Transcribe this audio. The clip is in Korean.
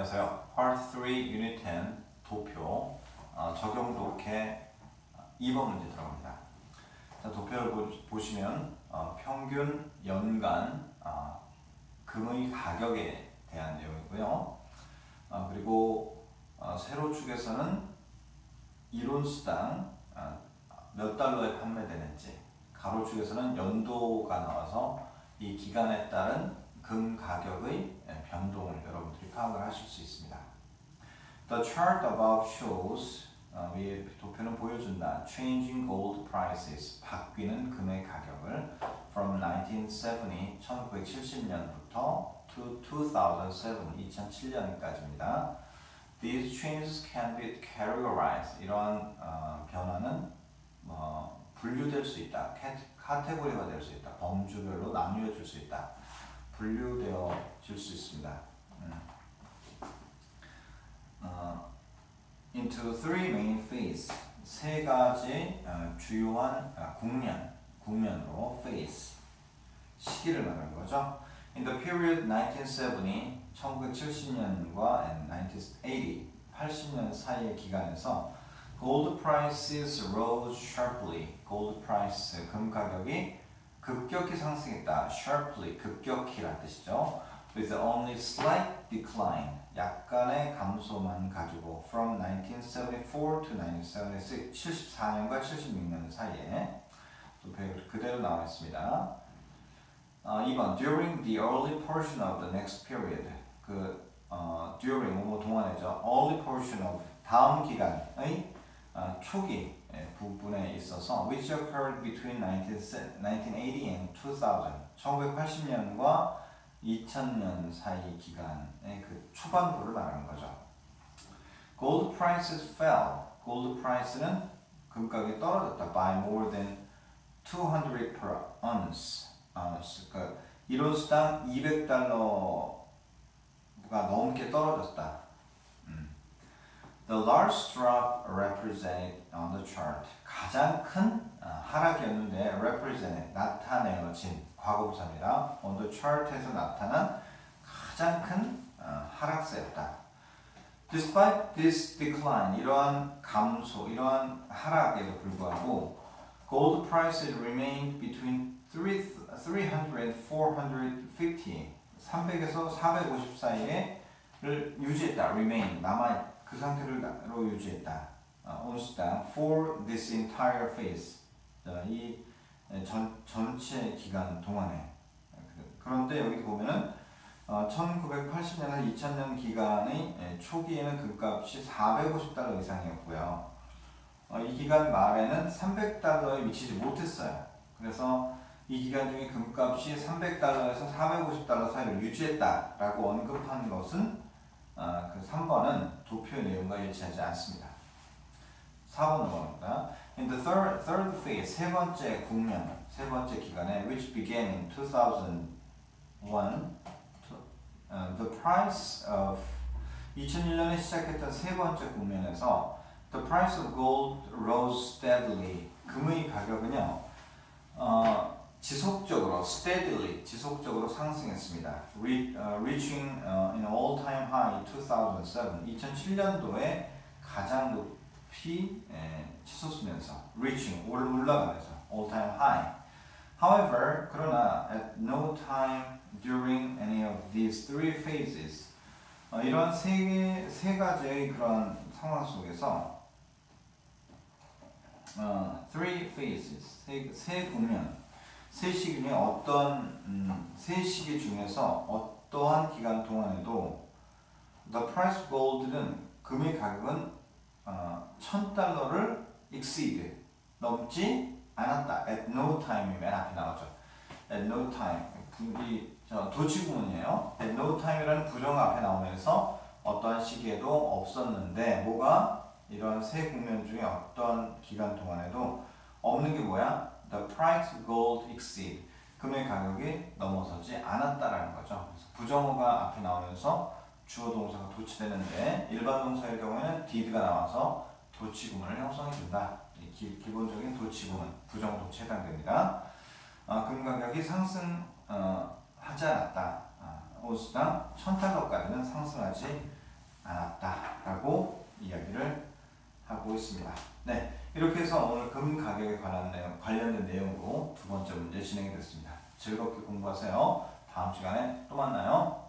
안녕하세요. Part 3 Unit 10 도표 어, 적용 독해 2번 문제 들어갑니다. 자, 도표를 보, 보시면 어, 평균 연간 어, 금의 가격에 대한 내용이고요. 어, 그리고 어, 세로 축에서는 이론수당 어, 몇 달러에 판매되는지 가로 축에서는 연도가 나와서 이 기간에 따른 금 가격의 변동을 여러 분들이 파악을 하실 수 있습니다. The chart above shows 어, 위에 도표는 보여준다. Changing gold prices 바뀌는 금의 가격을 from 1970 1970년부터 to 2007 2007년까지입니다. These changes can be categorized. 이러한 어, 변화는 뭐 분류될 수 있다. 카- 카테고리가 될 수 있다. 범주별로 나뉘어 줄수 있다. 분류되어질 수 있습니다. 음. 어, into three main phases 세 가지 어, 주요한 아, 국면 국면으로 phase 시기를 말하는 거죠. In the period 1970 1970년과 1980 80년 사이의 기간에서 gold prices rose sharply. gold price 금 가격이 급격히 상승했다. sharply 급격히란 뜻이죠. With only slight decline 약간의 감소만 가지고 from 1974 to 1976 74년과 76년 사이에 또 그- 그대로 나와 있습니다. 어, 2번 during the early portion of the next period 그 어, during 뭐뭐 동안이죠. early portion of 다음 기간의 어, 초기 예, 부분에 있어서 which occurred between 19, 1980 and 2000 1980년과 2000년 사이 기간의 그 초반부를 말하는 거죠. Gold prices fell. Gold price는 금가격이 떨어졌다. By more than 200 per ounce. ounce. 그 이론수당 200달러가 넘게 떨어졌다. 음. The large drop represented on the chart. 가장 큰 어, 하락이었는데 represented 나타내어진 과거부사입니다. on the chart에서 나타난 가장 큰 어, 하락세였다. Despite this decline, 이러한 감소, 이러한 하락에도 불구하고 gold prices remained between 300 and 450, 300에서 450 사이에를 유지했다. remain, 남아 그 상태로 유지했다. 어, 온수당 for this entire phase. 자, 이 전, 전체 기간 동안에 그런데 여기 보면은 어, 1980년에서 2000년 기간의 예, 초기에는 금값이 450달러 이상이었고요. 어, 이 기간 말에는 300달러에 미치지 못했어요. 그래서 이 기간 중에 금값이 300달러에서 450달러 사이를 유지했다라고 언급한 것은 어, 그 3번은 도표의 내용과 일치하지 않습니다. 4번 넘어갑니다. In the third, third phase, 세 번째 국면, 세 번째 기간에 which began in 2001 어, the price of 2001년에 시작했던 세 번째 국면에서 the price of gold rose steadily 금의 가격은요 어, 지속적으로 steadily 지속적으로 상승했습니다. Re, 어, reaching 어, an all-time high 2007 2007년도에 가장 높 이 에, 치솟으면서 reaching 올 올라가면서 all-time high. However, 그러나 at no time during any of these three phases 어, 이런 세, 세 가지의 그런 상황 속에서 어, three phases 세, 세 국면 세 시기 중에 어떤 음, 세 시기 중에서 어떠한 기간 동안에도 the price of gold는 금의 가격은 어, 1000달러를 exceed 넘지 않았다. at no time이 맨 앞에 나오죠. at no time 이 저, 도치구문이에요. at no time이라는 부정어 앞에 나오면서 어떠한 시기에도 없었는데 뭐가 이런 세 국면 중에 어떤 기간 동안에도 없는 게 뭐야? The price gold exceed 금의 가격이 넘어서지 않았다라는 거죠. 부정어가 앞에 나오면서 주어 동사가 도치되는데 일반 동사의 경우에는 did가 나와서 도치구문을 형성해 준다. 이 기, 기본적인 도치구문 부정 도치에 해당됩니다. 어, 금 가격이 상승 어, 하지 않았다. 어, 오스당 1000달러까지는 상승하지 않았다라고 이야기를 하고 있습니다. 네, 이렇게 해서 오늘 금 가격에 관한 내용, 관련된 내용으로 두 번째 문제 진행이 됐습니다. 즐겁게 공부하세요. 다음 시간에 또 만나요.